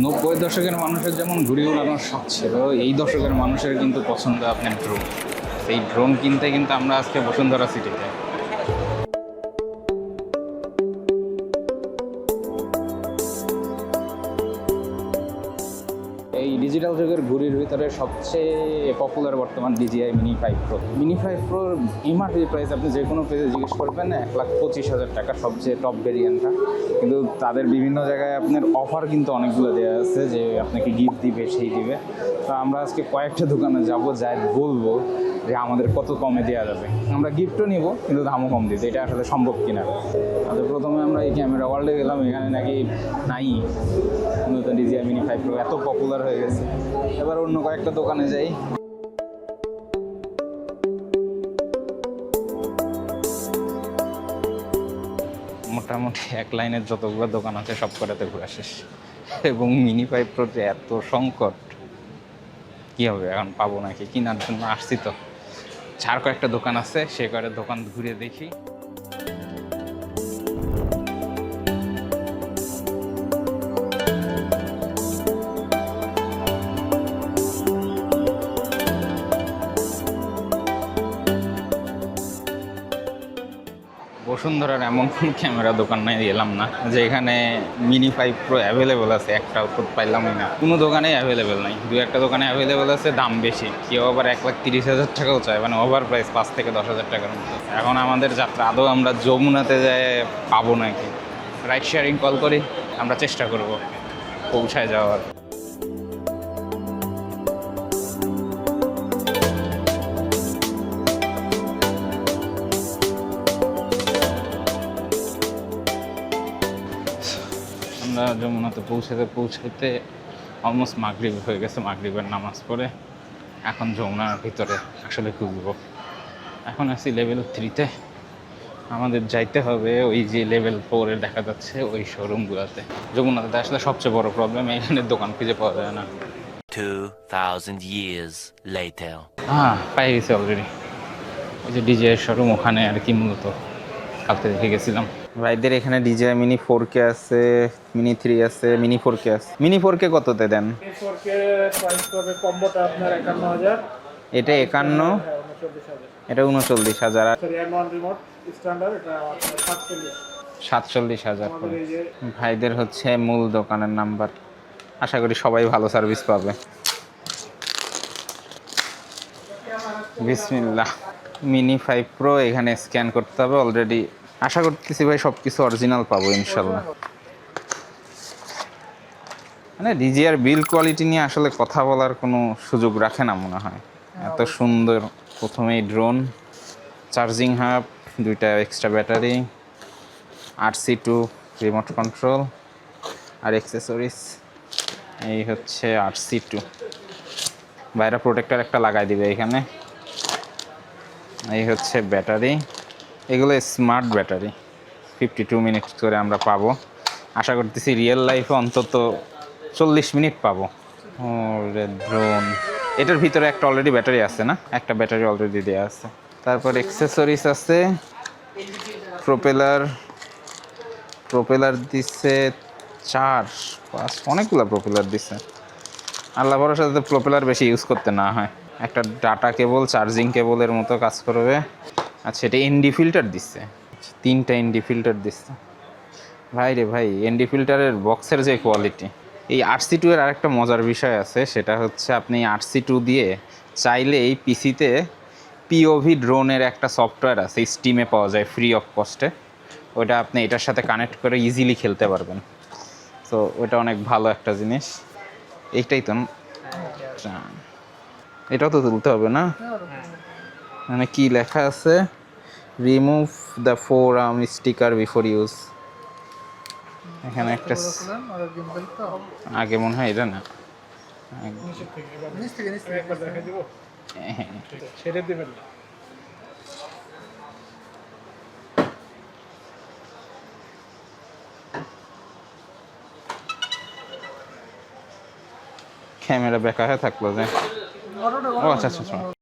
নব্বই দশকের মানুষের যেমন ঘুড়ি উড়ানোর শখ ছিল, এই দশকের মানুষের কিন্তু পছন্দ আপনার ড্রোন। এই ড্রোন কিনতে কিন্তু আমরা আজকে বসুন্ধরা সিটিতে। ডিজিটাল যুগের ঘুড়ির ভিতরে সবচেয়ে পপুলার বর্তমান DJI mini five pro mini five প্রোর MRP price আপনি যে কোনো পেজে জিজ্ঞেস করবেন, এক লাখ পঁচিশ হাজার টাকা সবচেয়ে টপ ভেরিয়েন্টটা কিন্তু তাদের বিভিন্ন জায়গায় আপনার অফার কিন্তু অনেকগুলো দেওয়া আছে যে আপনাকে গিফট দিবে, সেই দিবে। তো আমরা আজকে কয়েকটা দোকানে যাব, যাই বলব যে আমাদের কত কমে দেওয়া যাবে। আমরা গিফটও নিব, কিন্তু দামও কম দিতে। এটা আসলে সম্ভব কিনা? আচ্ছা প্রথমে আমরা এই ক্যামেরা ওয়ার্ল্ডে গেলাম, এখানে নাকি নাই। নতুন ডিজিআই মিনি ফাইভ প্রো এত পপুলার হয়ে গেছে। এবার অন্য কয়েকটা দোকানে যাই। মোটামুটি এক লাইনের যতগুলো দোকান আছে সব কটাতে ঘোরা শেষ এবং মিনি ফাইভ প্রো যে এত সংকট, কী হবে এখন পাবো নাকি? কেনার জন্য আসছি তো। চার কয়েকটা দোকান আছে, সে কয়েকটা দোকান ঘুরে দেখি। বসুন্ধরার এমন কোন ক্যামেরা দোকান এলাম না। যে এখানে মিনি ফাইভ প্রো অ্যাভেলেবেল আছে একটাও তো পাইলামই না। কোনো দোকানে অ্যাভেলেবেল নাই। দু একটা দোকানে অ্যাভেলেবেল আছে, দাম বেশি। কেউ আবার এক লাখ তিরিশ হাজার টাকাও চায় মানে ওভার প্রাইস পাঁচ থেকে দশ হাজার টাকার মতো। এখন আমাদের যাত্রা, আদৌ আমরা যমুনাতে যায় পাবো নাকি? রাইড শেয়ারিং কল করি, আমরা চেষ্টা করব, পৌঁছায় যাওয়ার। আমরা যমুনাতে পৌঁছাতে পৌঁছাইতে অলমোস্ট মাগরিব হয়ে গেছে মাগরিবের নামাজ পড়ে। এখন যমুনার ভিতরে আসলে খুঁজব এখন আছি লেভেল থ্রিতে আমাদের যাইতে হবে ওই যে লেভেল ফোরে দেখা যাচ্ছে ওই শোরুমগুলোতে যমুনাতে আসলে সবচেয়ে বড় প্রবলেম এখানে দোকান খুঁজে পাওয়া যায় না। 2,000 years later. হ্যাঁ পাই গেছি অলরেডি ওই যে ডিজে শোরুম ওখানে আর কি মূলত। কালকে দেখে গেছিলাম। ভাইদের এখানে ডিজে মিনি ফোর কে আছে মিনি থ্রি আছে মিনি ফোর কে আছে। মিনি ফোর কে কততে দেন? এটা একান্ন। হ্যাঁ এটা উনচল্লিশ হাজার। সাতচল্লিশ। হাজার ভাইদের হচ্ছে মূল দোকানের নাম্বার। আশা করি সবাই ভালো সার্ভিস পাবে। বিসমিল্লাহ। মিনি ফাইভ প্রো এখানে স্ক্যান করতে হবে। অলরেডি আশা করতেছি ভাই সব কিছু অরিজিনাল পাবো ইনশাল্লাহ মানে ডিজিআর বিল কোয়ালিটি নিয়ে আসলে কথা বলার কোনো সুযোগ রাখে না মনে হয়। এত সুন্দর প্রথমেই ড্রোন চার্জিং হাব দুইটা extra battery R C two remote control আর অ্যাক্সেসরিজ এই হচ্ছে আর সি টু বাইরে প্রোটেক্টর একটা লাগাই দিবে এখানে। এই হচ্ছে ব্যাটারি এগুলো smart battery fifty two minute করে আমরা পাবো। আশা করতেছি রিয়েল লাইফে অন্তত চল্লিশ মিনিট পাবো। ড্রোন এটার ভিতরে একটা অলরেডি ব্যাটারি আছে না? একটা ব্যাটারি অলরেডি দেওয়া আছে। তারপর অ্যাক্সেসরিজ আছে। প্রোপেলার প্রোপেলার দিচ্ছে চার পাঁচ অনেকগুলো প্রোপেলার দিচ্ছে আল্লাহ ভরসা যাতে প্রোপেলার বেশি ইউজ করতে না হয়। একটা ডাটা কেবল চার্জিং কেবলের মতো কাজ করবে। আচ্ছা এটা এনডি ফিল্টার দিচ্ছে। তিনটা এনডি ফিল্টার দিচ্ছে। ভাই রে ভাই এনডি ফিল্টারের বক্সের যে কোয়ালিটি এই আরসি টু এর আরেকটা মজার বিষয় আছে সেটা হচ্ছে আপনি আরসি টু দিয়ে চাইলে এই পিসিতে পিওভি ড্রোনের একটা সফটওয়্যার আছে স্টিমে পাওয়া যায় ফ্রি অফ কস্টে ওটা আপনি এটার সাথে কানেক্ট করে ইজিলি খেলতে পারবেন। তো ওটা অনেক ভালো একটা জিনিস। এইটাই তো আচ্ছা। এটাও তো তুলতে হবে না? মানে কি লেখা আছে? Remove the four arm sticker before use এখানে একটা আগে মনে হয় এটা না। ছেড়ে দেবেন ক্যামেরা বেকা হয়ে থাকল যে। ও আচ্ছা আচ্ছা।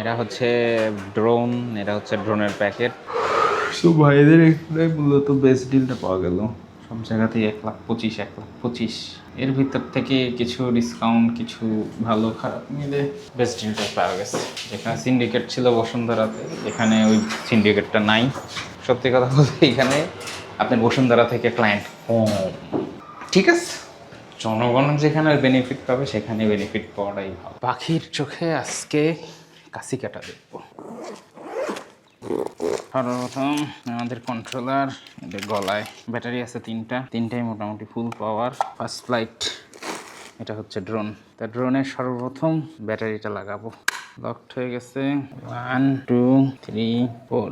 এটা হচ্ছে ড্রোন এটা হচ্ছে ড্রোনের প্যাকেট সো ভাইদের এখানে মূলত বেস্ট ডিলটা পাওয়া গেল। সব জায়গাতেই এক লাখ পঁচিশ এক লাখ পঁচিশ। এর ভিতর থেকে কিছু ডিসকাউন্ট কিছু ভালো খারাপ মিলে বেস্ট ডিলটা পাওয়া গেছে। যেখানে সিন্ডিকেট ছিল বসুন্ধরাতে এখানে ওই সিন্ডিকেটটা নাই। সত্যি কথা বলতে এখানে আপনার বসুন্ধরা থেকে ক্লায়েন্ট কম। ঠিক আছে? জনগণ যেখানে বেনিফিট পাবে সেখানে বেনিফিট পাওয়াটাই ভালো। পাখির চোখে আজকে কাশি কাটা দেখব। সর্বপ্রথম আমাদের কন্ট্রোলার এদের গলায় ব্যাটারি আছে তিনটা। তিনটাই মোটামুটি ফুল পাওয়ার ফার্স্ট ফ্লাইট এটা হচ্ছে ড্রোন তা ড্রোনের সর্বপ্রথম ব্যাটারিটা লাগাবো। লকড হয়ে গেছে। One two three four